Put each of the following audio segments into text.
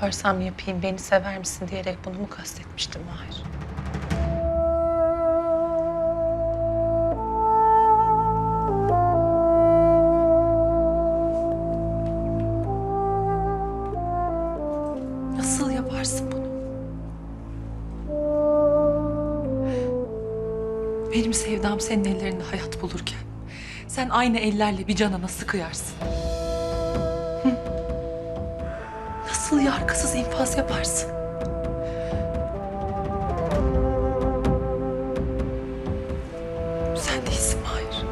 yaparsam yapayım beni sever misin diyerek bunu mu kastetmiştim Mahir? Nasıl yaparsın bunu? Benim sevdam senin ellerinde hayat bulurken sen aynı ellerle bir cana nasıl kıyarsın? Nasıl yargısız infaz yaparsın? Sen değilsin Mahir.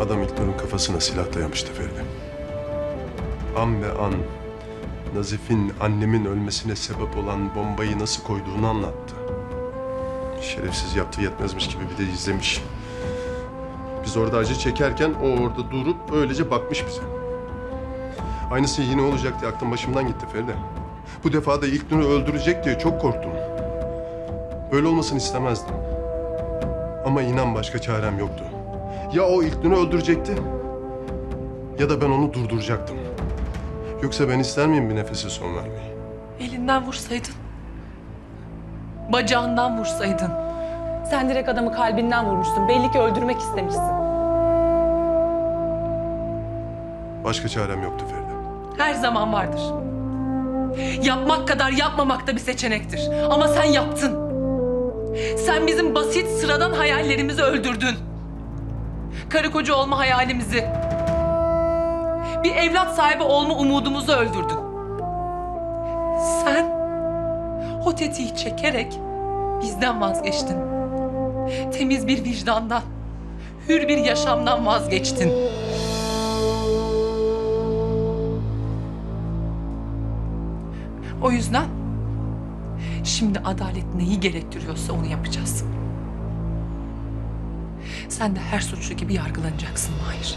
Adam İlknur'un kafasına silah dayamıştı Feride. An be an Nazif'in annemin ölmesine sebep olan bombayı nasıl koyduğunu anlattı. Şerefsiz yaptığı yetmezmiş gibi bir de izlemiş. Biz orada acı çekerken o orada durup öylece bakmış bize. Aynısı yine olacak diye aklım başımdan gitti Feride. Bu defa da İlknur'u öldürecek diye çok korktum. Böyle olmasını istemezdim. Ama inan başka çarem yoktu. Ya o İlknur'u öldürecekti ya da ben onu durduracaktım. Yoksa ben ister miyim bir nefese son vermeyi? Elinden vursaydın. Bacağından vursaydın. Sen direkt adamı kalbinden vurmuşsun. Belli ki öldürmek istemişsin. Başka çarem yoktu Feride. Her zaman vardır. Yapmak kadar yapmamak da bir seçenektir. Ama sen yaptın. Sen bizim basit sıradan hayallerimizi öldürdün. Karı koca olma hayalimizi. Bir evlat sahibi olma umudumuzu öldürdün. Sen tetiği çekerek bizden vazgeçtin. Temiz bir vicdandan, hür bir yaşamdan vazgeçtin. O yüzden şimdi adalet neyi gerektiriyorsa onu yapacağız. Sen de her suçlu gibi yargılanacaksın Mahir.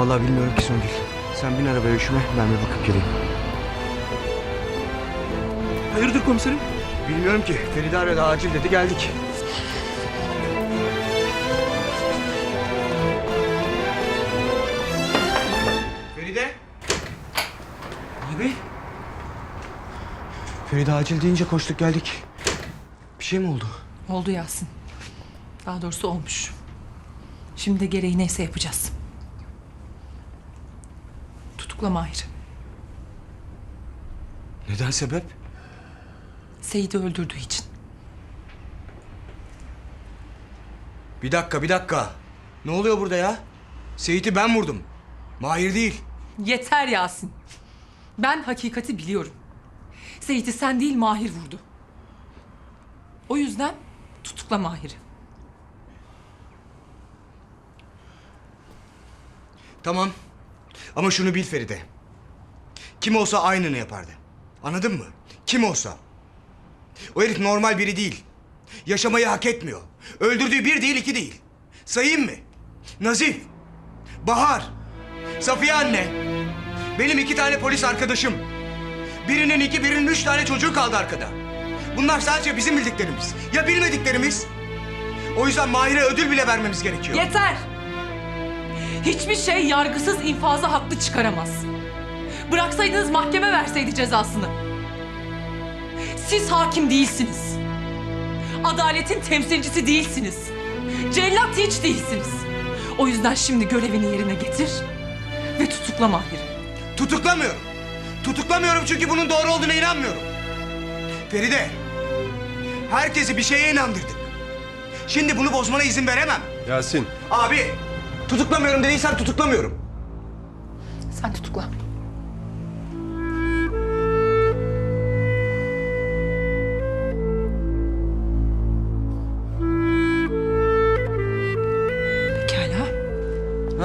Vallahi bilmiyorum ki Songül. Sen bin arabaya üşüme, ben bir bakıp geleyim. Hayırdır komiserim? Bilmiyorum ki. Feride aradı, acil dedi, geldik. Feride? Abi? Feride acil deyince koştuk geldik. Bir şey mi oldu? Oldu Yasin. Daha doğrusu olmuş. Şimdi de gereği neyse yapacağız. Tutukla Mahir'i. Neden sebep? Seyit'i öldürdüğü için. Bir dakika, bir dakika. Ne oluyor burada ya? Seyit'i ben vurdum. Mahir değil. Yeter Yasin. Ben hakikati biliyorum. Seyit'i sen değil Mahir vurdu. O yüzden tutukla Mahir'i. Tamam. Ama şunu bil Feride. Kim olsa aynını yapardı. Anladın mı? Kim olsa. O herif normal biri değil. Yaşamayı hak etmiyor. Öldürdüğü bir değil iki değil. Sayayım mı? Nazif. Bahar. Safiye anne. Benim iki tane polis arkadaşım. Birinin iki, birinin üç tane çocuğu kaldı arkada. Bunlar sadece bizim bildiklerimiz. Ya bilmediklerimiz? O yüzden Mahir'e ödül bile vermemiz gerekiyor. Yeter! Hiçbir şey yargısız infaza haklı çıkaramaz. Bıraksaydınız mahkeme verseydi cezasını. Siz hakim değilsiniz. Adaletin temsilcisi değilsiniz. Cellat hiç değilsiniz. O yüzden şimdi görevini yerine getir ve tutukla Mahir'i. Tutuklamıyorum. Tutuklamıyorum çünkü bunun doğru olduğuna inanmıyorum. Feride, herkesi bir şeye inandırdık. Şimdi bunu bozmana izin veremem. Yasin, Abi, tutuklamıyorum dediysem tutuklamıyorum. Sen tutukla. Pekala.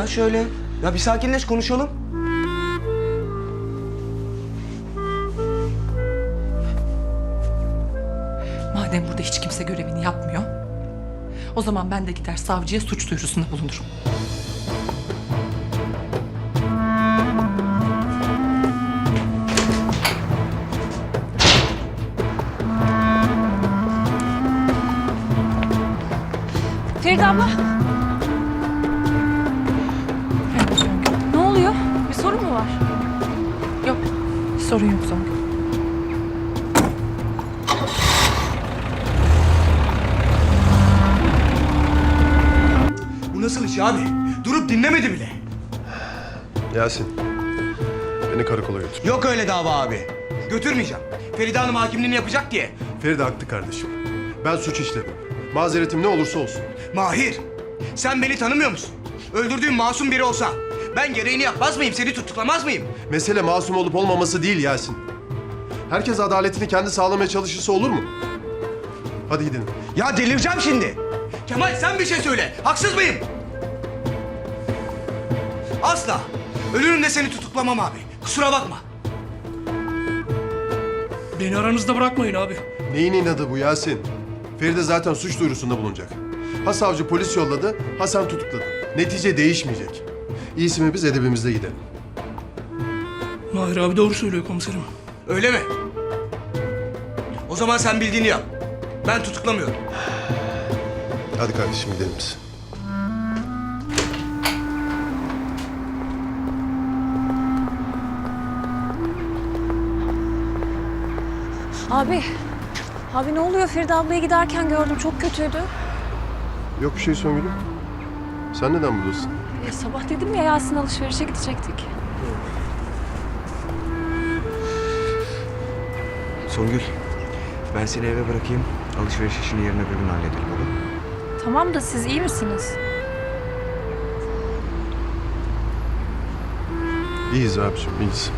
Ha şöyle. Ya bir sakinleş konuşalım. Madem burada hiç kimse görevini yapmıyor, o zaman ben de gider savcıya suç duyurusunda bulunurum. Nasıl iş abi? Durup dinlemedi bile. Yasin, beni karakola götür. Yok öyle dava abi. Götürmeyeceğim. Feride Hanım hakimliğini yapacak diye. Feride haklı kardeşim. Ben suç işledim. Mazeretim ne olursa olsun. Mahir, sen beni tanımıyor musun? Öldürdüğüm masum biri olsa ben gereğini yapmaz mıyım? Seni tutuklamaz mıyım? Mesele masum olup olmaması değil Yasin. Herkes adaletini kendi sağlamaya çalışırsa olur mu? Hadi gidelim. Ya delireceğim şimdi. Kemal sen bir şey söyle. Haksız mıyım? Asla. Ölürüm de seni tutuklamam abi. Kusura bakma. Beni aranızda bırakmayın abi. Neyin inadı bu Yasin? Feride zaten suç duyurusunda bulunacak. Ha savcı polis yolladı, ha sen tutukladın. Netice değişmeyecek. İyisi mi biz edebimizde gidelim. Mahir abi doğru söylüyor komiserim. Öyle mi? O zaman sen bildiğini yap. Ben tutuklamıyorum. Hadi kardeşim gidelim biz. Abi. Abi ne oluyor? Feride ablayı giderken gördüm. Çok kötüydü. Yok bir şey Songül'üm. Sen neden buradasın? E, sabah dedim ya Yasin alışverişe gidecektik. Songül, ben seni eve bırakayım. Alışveriş işini yarın öbür gün halledelim olur mu? Tamam da siz iyi misiniz? İyiyiz abiciğim. İyiyiz.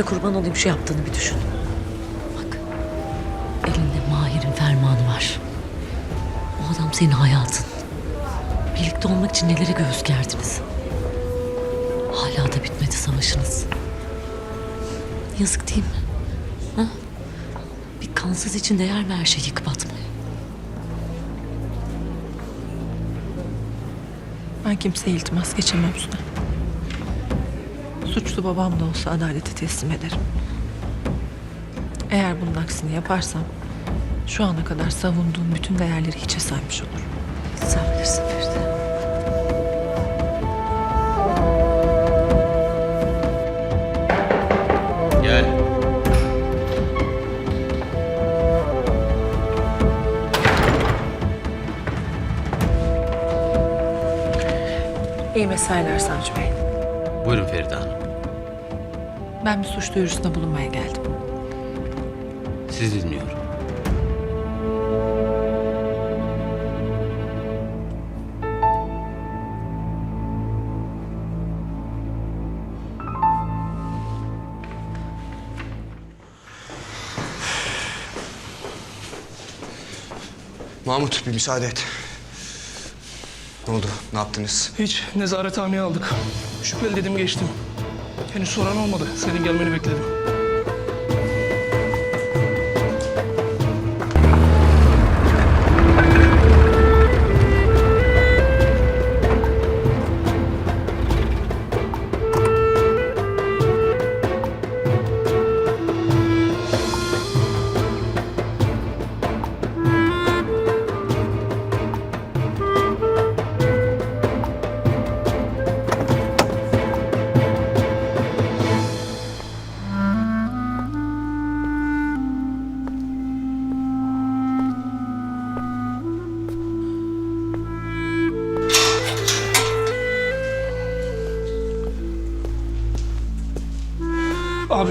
Feride kurban olayım şu yaptığını bir düşün. Bak. Elinde Mahir'in fermanı var. O adam senin hayatın. Birlikte olmak için nelere göğüs gerdiniz. Hala da bitmedi savaşınız. Yazık değil mi? Ha? Bir kansız için değer mi her şeyi yıkıp atmaya? Ben kimseye iltimas geçemem Suna. Suçlu babam da olsa adalete teslim ederim. Eğer bunun aksini yaparsam şu ana kadar savunduğum bütün değerleri hiçe saymış olurum. Sen bilirsin Feride. Gel. İyi mesailer Savcı Bey. Buyurun Feride Hanım. Ben bir suç duyurusunda bulunmaya geldim. Sizi dinliyorum. Mahmut bir müsaade et. Ne oldu? Ne yaptınız? Hiç nezarethaneye aldık. Şüpheli dedim geçtim. Henüz soran olmadı. Senin gelmeni bekledim.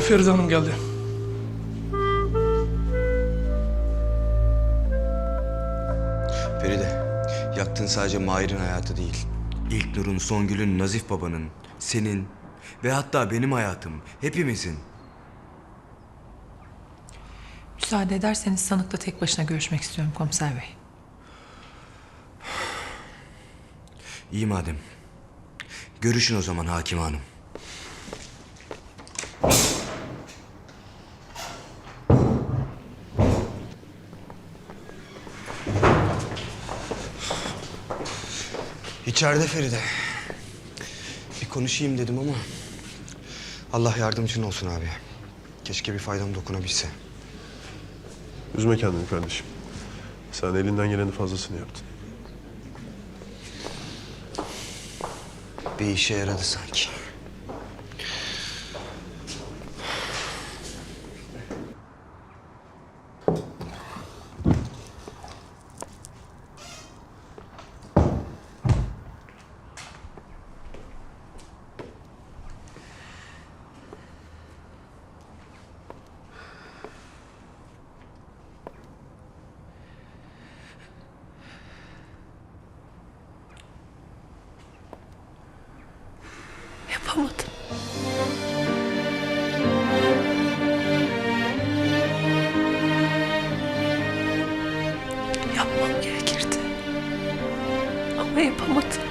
Feride Hanım geldi. Feride, yaktığın sadece Mahir'in hayatı değil. İlknur'un, Songül'ün, Nazif babanın, senin ve hatta benim hayatım, hepimizin. Müsaade ederseniz sanıkla tek başına görüşmek istiyorum komiser bey. İyi madem. Görüşün o zaman hakim hanım. İçeride Feride. Bir konuşayım dedim ama... Allah yardımcın olsun abi. Keşke bir faydam dokunabilse. Üzme kendini kardeşim. Sen elinden gelenin fazlasını yaptın. Bir işe yaradı sanki. Yapamadım. Yapmam gerekirdi. Ama yapamadım.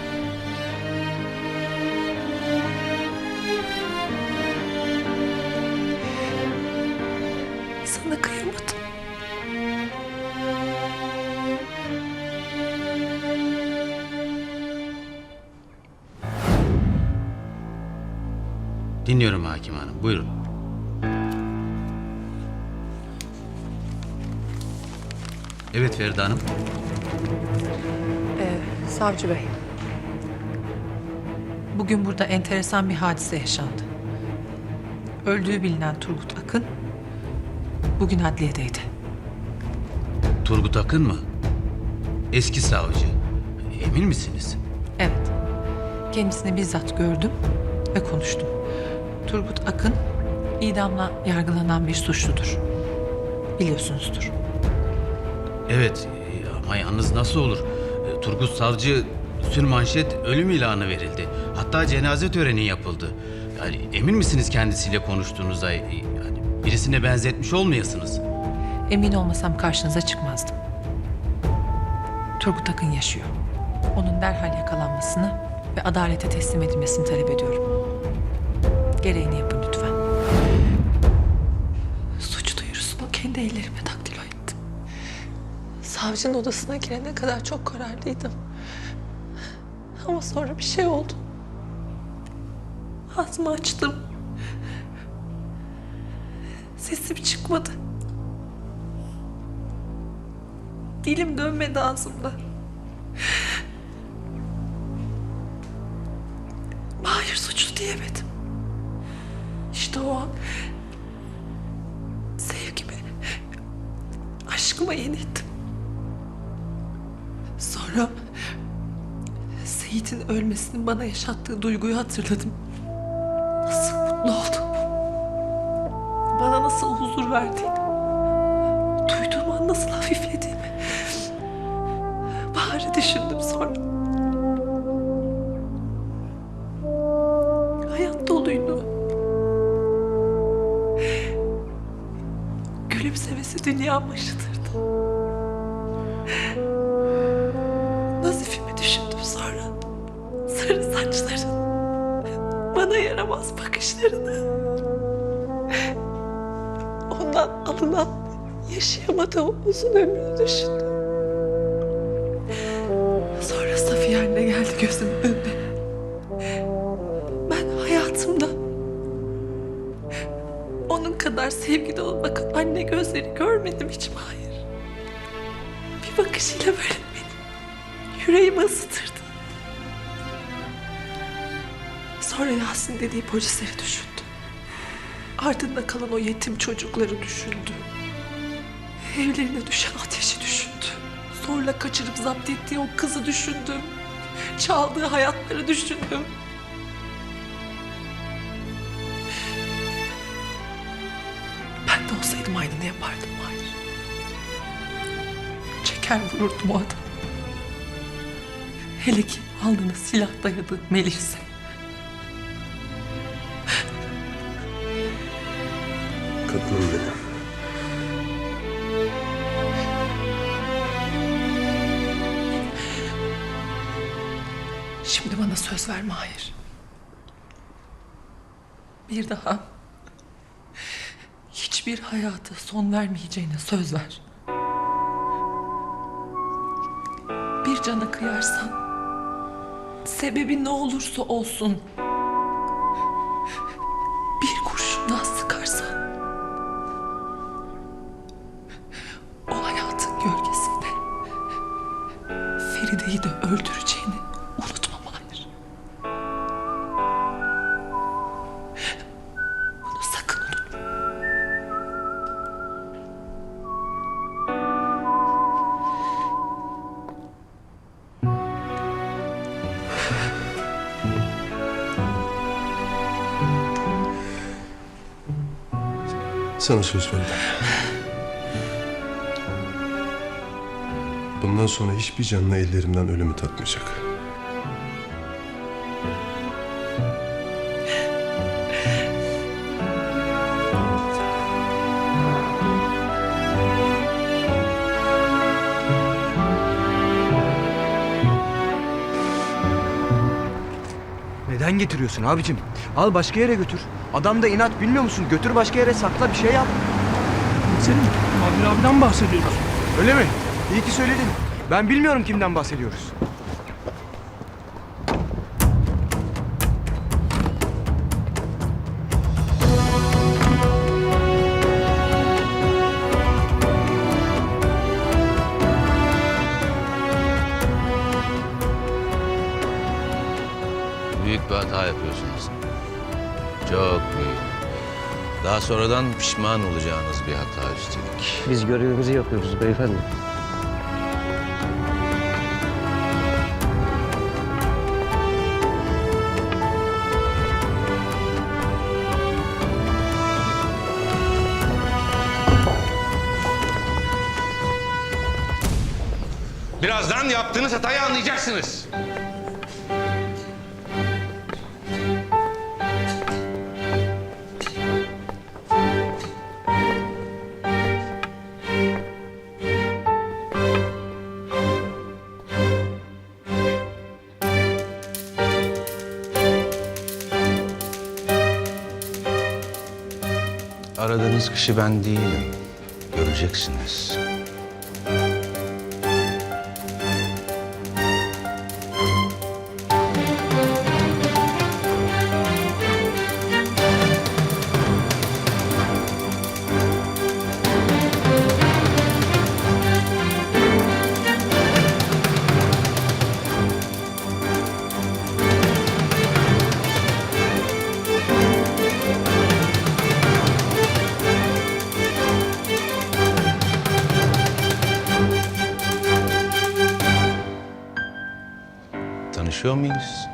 Dinliyorum hakim hanım. Buyurun. Evet Feride Hanım. Savcı Bey. Bugün burada enteresan bir hadise yaşandı. Öldüğü bilinen Turgut Akın bugün adliyedeydi. Turgut Akın mı? Eski savcı. Emin misiniz? Evet. Kendisini bizzat gördüm ve konuştum. Turgut Akın idamla yargılanan bir suçludur. Biliyorsunuzdur. Evet e, ama yalnız nasıl olur? E, Turgut Savcı sürmanşet ölüm ilanı verildi. Hatta cenaze töreni yapıldı. Yani emin misiniz kendisiyle konuştuğunuzda? E, Yani birisine benzetmiş olmayasınız. Emin olmasam karşınıza çıkmazdım. Turgut Akın yaşıyor. Onun derhal yakalanmasını ve adalete teslim edilmesini talep ediyorum. Gereğini yapın lütfen. Suç duyurusunu kendi ellerime daktilo ettim. Savcının odasına girene kadar çok kararlıydım. Ama sonra bir şey oldu. Ağzımı açtım. Sesim çıkmadı. Dilim dönmedi ağzımda. Hayır suçlu diyemedim. İşte o an sevgimi, aşkıma yenildim. Sonra Seyit'in ölmesinin bana yaşattığı duyguyu hatırladım. Nasıl mutlu oldum. Bana nasıl huzur verdiğini. Gülümsemesi dünyamı ışıtırdı. Nazifimi düşündüm sonra. Sarı saçların. Bana yaramaz bakışlarını. Ondan alınan yaşayamadığım uzun ömrünü düşündüm. Sonra Safiye anne geldi gözümün Sonra Yasin dediği polisleri düşündü. Ardında kalan o yetim çocukları düşündü. Evlerine düşen ateşi düşündü. Zorla kaçırıp zapt ettiği o kızı düşündüm. Çaldığı hayatları düşündüm. olsaydım aynını yapardım Mahir. Çeker vururdum o adamı. Hele ki alnına silah dayadığı Melih'se. Kadınım benim. Şimdi bana söz ver Mahir. Bir daha hiçbir hayata son vermeyeceğine söz ver. Bir cana kıyarsan sebebi ne olursa olsun Sana söz verdim. Bundan sonra hiçbir canlı ellerimden ölümü tatmayacak. Neden getiriyorsun abicim? Al başka yere götür. Adam da inat bilmiyor musun? Götür başka yere sakla bir şey yap. Senin Mahir abiden bahsediyoruz. Öyle mi? İyi ki söyledin. Ben bilmiyorum kimden bahsediyoruz. Sonradan pişman olacağınız bir hata üstelik. Biz görevimizi yapıyoruz beyefendi. Birazdan yaptığınız hatayı anlayacaksınız. Aradığınız kişi ben değilim. Göreceksiniz. Tanışıyor muyuz?